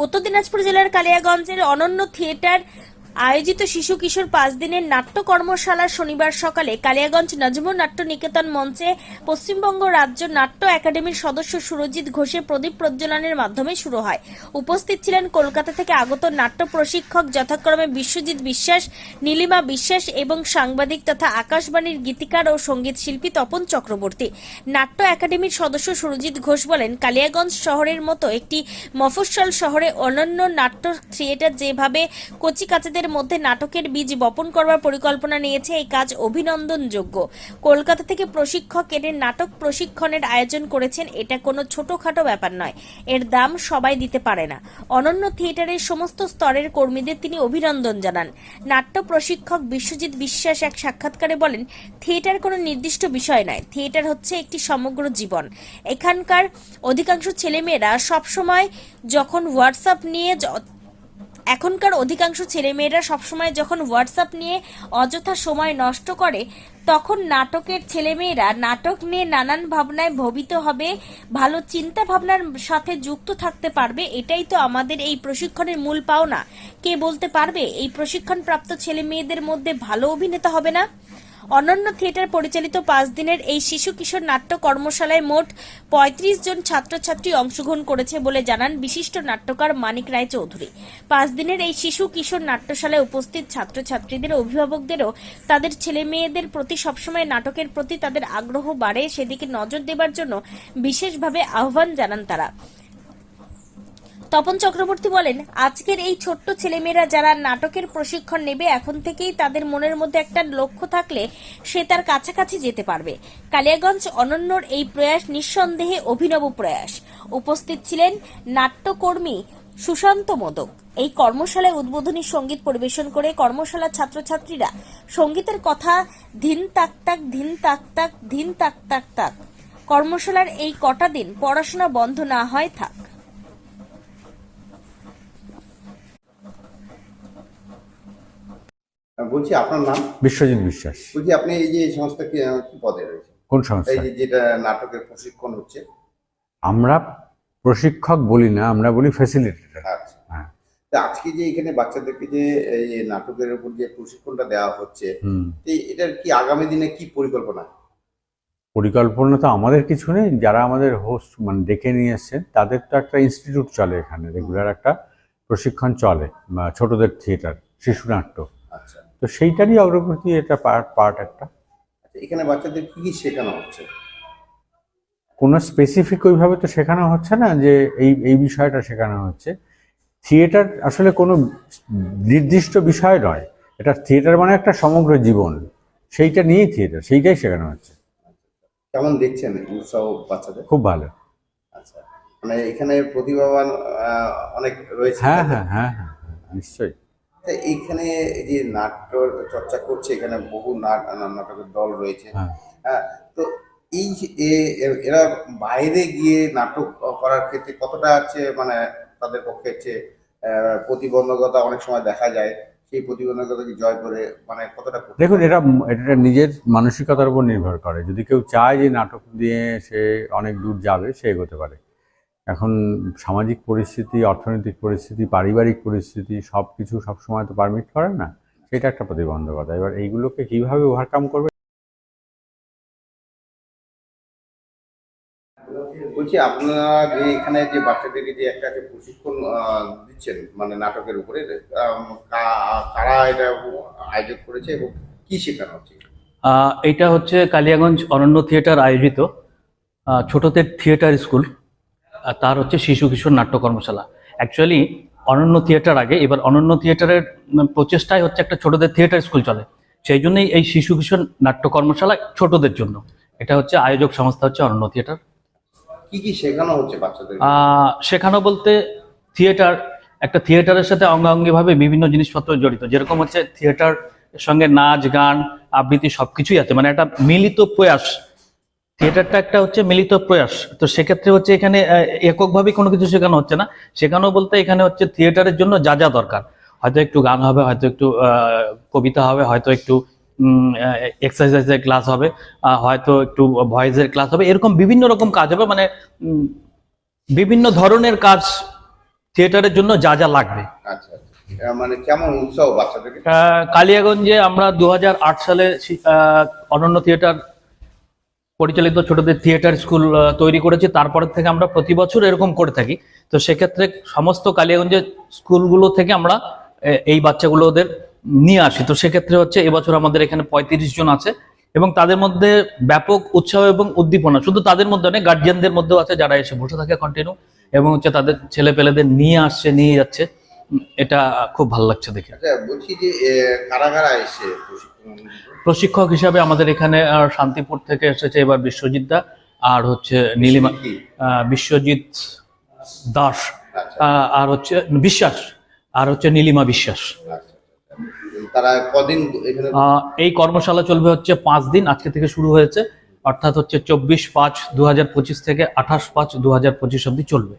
উত্তর দিনাজপুর জেলার কালিয়াগঞ্জের অনন্য থিয়েটার আয়োজিত শিশু কিশোর পাঁচ দিনের নাট্য কর্মশালা শনিবার সকালে কালিয়াগঞ্জ নাজমুর নাট্য নিকেতন মঞ্চে পশ্চিমবঙ্গ রাজ্য নাট্য একাডেমির সদস্য সুরজিৎ ঘোষের প্রদীপ প্রজ্বলনের মাধ্যমে শুরু হয়। উপস্থিত ছিলেন কলকাতা থেকে আগত নাট্য প্রশিক্ষক যথাক্রমে বিশ্বজিৎ বিশ্বাস, নীলিমা বিশ্বাস এবং সাংবাদিক তথা আকাশবাণীর গীতিকার ও সংগীত শিল্পী তপন চক্রবর্তী। নাট্য একাডেমির সদস্য সুরজিৎ ঘোষ বলেন, কালিয়াগঞ্জ শহরের মতো একটি মফস্বল শহরে অনন্য নাট্য থিয়েটার যেভাবে কচিকাচাদের মধ্যে নাটকের বীজ বপন করবার পরিকল্পনা নিয়েছে এই কাজ অভিনন্দনযোগ্য। কলকাতা থেকে প্রশিক্ষক এনে নাটক প্রশিক্ষণের আয়োজন করেছেন এটা কোনো ছোটখাটো ব্যাপার নয়। এর দাম সবাই দিতে পারে না। অনন্য থিয়েটারের সমস্ত স্তরের কর্মীদের তিনি অভিনন্দন জানান। নাট্য প্রশিক্ষক বিশ্বজিৎ বিশ্বাস এক সাক্ষাৎকারে বলেন, থিয়েটার কোনো নির্দিষ্ট বিষয় নয়। থিয়েটার হচ্ছে একটি সমগ্র জীবন। এখানকার অধিকাংশ ছেলেমেয়েরা সবসময় যখন হোয়াটসঅ্যাপ নিয়ে এখনকার অধিকাংশ ছেলেমেয়েরা সবসময় যখন হোয়াটসঅ্যাপ নিয়ে অযথা সময় নষ্ট করে, তখন নাটকের ছেলেমেয়েরা নাটক নিয়ে নানান ভাবনায় ভবিত হবে, ভালো চিন্তা ভাবনার সাথে যুক্ত থাকতে পারবে, এটাই তো আমাদের এই প্রশিক্ষণের মূল পাওনা। কে বলতে পারবে, এই প্রশিক্ষণপ্রাপ্ত ছেলেমেয়েদের মধ্যে ভালো অভিনেতা হবে না? অনন্য থিয়েটার পরিচালিত পাঁচ দিনের এই শিশু কিশোর নাট্য কর্মশালায় মোট পঁয়ত্রিশ জন ছাত্রছাত্রী অংশগ্রহণ করেছে বলে জানান বিশিষ্ট নাট্যকার মানিক রায় চৌধুরী পাঁচ দিনের এই শিশু কিশোর নাট্যশালায় উপস্থিত ছাত্রছাত্রীদের অভিভাবকদেরও তাদের ছেলে মেয়েদের প্রতি সবসময় নাটকের প্রতি তাদের আগ্রহ বাড়ে, সেদিকে নজর দেবার জন্য বিশেষভাবে আহ্বান জানান তারা। তপন চক্রবর্তী বলেন, আজকের এই ছোট্ট ছেলেমেয়েরা যারা নাটকের প্রশিক্ষণ নেবে, এখন থেকেই তাদের মনের মধ্যে একটা লক্ষ্য থাকলে সে তার কাছাকাছি যেতে পারবে। কালিয়াগঞ্জ অনন্যর এই প্রয়াস নিঃসন্দেহে অভিনব প্রয়াস। উপস্থিত ছিলেন নাট্যকর্মী সুশান্ত মোদক। এই কর্মশালায় উদ্বোধনী সংগীত পরিবেশন করে কর্মশালার ছাত্রছাত্রীরা সঙ্গীতের কথা, ধিন তাক তাক, ধিন তাক তাক, ধিন তাক তাক তাক, কর্মশালার এই কটা দিন পড়াশোনা বন্ধ না হয় থাক। বলছি আপনার নাম? বিশ্বজিৎ বিশ্বাস। বলছি আপনি এই যে এই সংস্থা কি পদে রয়েছে কোন এই সংস্থা যে যেটা নাটকের প্রশিক্ষণ হচ্ছে। আমরা প্রশিক্ষক বলি না আমরা বলি ফ্যাসিলিটেটর আচ্ছা। হ্যাঁ। তা আজকে যে এখানে বাচ্চাদেরকে যে এই নাটকের উপর যে প্রশিক্ষণটা দেওয়া হচ্ছে এই এটার কি আগামী দিনে কি পরিকল্পনা? পরিকল্পনা তো আমাদের কিছু নেই যারা আমাদের হোস্ট মানে ডেকে নিয়ে এসছেন তাদের তো একটা ইনস্টিটিউট চলে এখানে রেগুলার একটা প্রশিক্ষণ চলে ছোটদের থিয়েটার শিশু নাট্য। তো সেইটারই অগ্রগতি এটা পার্ট পার্ট একটা। আচ্ছা, এখানে বাচ্চাদের কি কি শেখানো হচ্ছে? কোনো স্পেসিফিক ওইভাবে তো শেখানো হচ্ছে না যে এই এই বিষয়টা শেখানো হচ্ছে। থিয়েটার আসলে কোনো নির্দিষ্ট বিষয় নয়। এটা থিয়েটার মানে একটা সমগ্র জীবন। সেইটা নিয়েই থিয়েটার সেইটাই শেখানো হচ্ছে। কেমন দেখছেন উৎসাহ বাচ্চাদের? খুব ভালো। আচ্ছা মানে এখানে প্রতিভাবান অনেক রয়েছে। হ্যাঁ হ্যাঁ হ্যাঁ হ্যাঁ, নিশ্চয়ই। তা এইখানে যে নাট্য চর্চা করছে এখানে বহু নাট নাটকের দল রয়েছে। হ্যাঁ। তো এই এরা বাইরে গিয়ে নাটক করার ক্ষেত্রে কতটা হচ্ছে মানে তাদের পক্ষে হচ্ছে প্রতিবন্ধকতা অনেক সময় দেখা যায় সেই প্রতিবন্ধকতাকে জয় করে মানে কতটা দেখুন? এটা এটা নিজের মানসিকতার উপর নির্ভর করে। যদি কেউ চায় যে নাটক দিয়ে সে অনেক দূর যাবে সে এগোতে পারে। এখন সামাজিক পরিস্থিতি অর্থনৈতিক পরিস্থিতি পারিবারিক পরিস্থিতি সব কিছু সবসময় তো পারমিট করে না। সেটা একটা প্রতিবন্ধকতা। এবার এইগুলোকে কীভাবে ওভারকাম করবে? বলছি আপনারা যে এখানে যে বাচ্চাদেরকে যে একটা যে প্রশিক্ষণ দিচ্ছেন মানে নাটকের উপরে কারা এটা আয়োজন করেছে এবং কি শেখানো হচ্ছে? এটা হচ্ছে কালিয়াগঞ্জ অনন্য থিয়েটার আয়োজিত ছোটদের থিয়েটার স্কুল। তার হচ্ছে শিশু কিশোর নাট্য কর্মশালা। অ্যাকচুয়ালি অনন্য থিয়েটার আগে এবার অনন্য থিয়েটারের প্রচেষ্টায় হচ্ছে একটা ছোটদের থিয়েটার স্কুল চলে। সেই জন্যই এই শিশু কিশোর নাট্য কর্মশালা ছোটদের জন্য। এটা হচ্ছে আয়োজক সংস্থা হচ্ছে অনন্য থিয়েটার কি কি শেখানো হচ্ছে বাচ্চাদের? আহ, শেখানো বলতে থিয়েটার একটা থিয়েটারের সাথে অঙ্গাঙ্গিভাবে বিভিন্ন জিনিসপত্র জড়িত। যেরকম হচ্ছে থিয়েটার সঙ্গে নাচ গান আবৃত্তি সবকিছুই আছে। মানে একটা মিলিত প্রয়াস থিয়েটারটা একটা হচ্ছে মিলিত প্রয়াস। তো সেক্ষেত্রে হচ্ছে এখানে এককভাবে কোনো কিছু শেখানো হচ্ছে না। শেখানো বলতে এখানে হচ্ছে থিয়েটারের জন্য যা যা দরকার। হয়তো একটু গান হবে হয়তো একটু কবিতা হবে হয়তো একটু এক্সারসাইজের ক্লাস হবে হয়তো একটু ভয়েসের ক্লাস হবে। এরকম বিভিন্ন রকম কাজ হবে মানে বিভিন্ন ধরনের কাজ থিয়েটারের জন্য যা যা লাগবে। আচ্ছা আচ্ছা। মানে কেমন উৎসাহ বাচ্চাদেরকে? কালিয়াগঞ্জে আমরা দু হাজার আট সালে অনন্য থিয়েটার পরিচালিত ছোটদের থিয়েটার স্কুল তৈরি করেছি। তারপর থেকে আমরা প্রতি বছর এরকম করে থাকি। তো সেক্ষেত্রে সমস্ত কালিয়াগঞ্জের স্কুলগুলো থেকে আমরা এই বাচ্চাগুলো ওদের নিয়ে আসি। তো সেক্ষেত্রে হচ্ছে এবছর আমাদের এখানে পঁয়ত্রিশ জন আছে এবং তাদের মধ্যে ব্যাপক উৎসাহ এবং উদ্দীপনা, শুধু তাদের মধ্যে নয় গার্জিয়ানদের মধ্যেও আছে যারা এসে বসে থাকে কন্টিনিউ এবং হচ্ছে তাদের ছেলে পেলেদের নিয়ে আসছে, নিয়ে যাচ্ছে। এটা খুব ভালো লাগছে দেখে। আচ্ছা বলছি যে কারা কারা এসে প্রশিক্ষক হিসাবে আমাদের এখানে শান্তিপুর থেকে এসেছে এবার বিশ্বজিৎ দা আর হচ্ছে নীলিমা বিশ্বজিৎ দাস আচ্ছা। আর হচ্ছে বিশ্বাস আর হচ্ছে নীলিমা বিশ্বাস। আচ্ছা। তারা কদিন এই কর্মশালা চলবে হচ্ছে পাঁচ দিন আজকে থেকে শুরু হয়েছে। অর্থাৎ হচ্ছে চব্বিশ পাঁচ দু থেকে আঠাশ পাঁচ দু হাজার পঁচিশ অব্দি চলবে।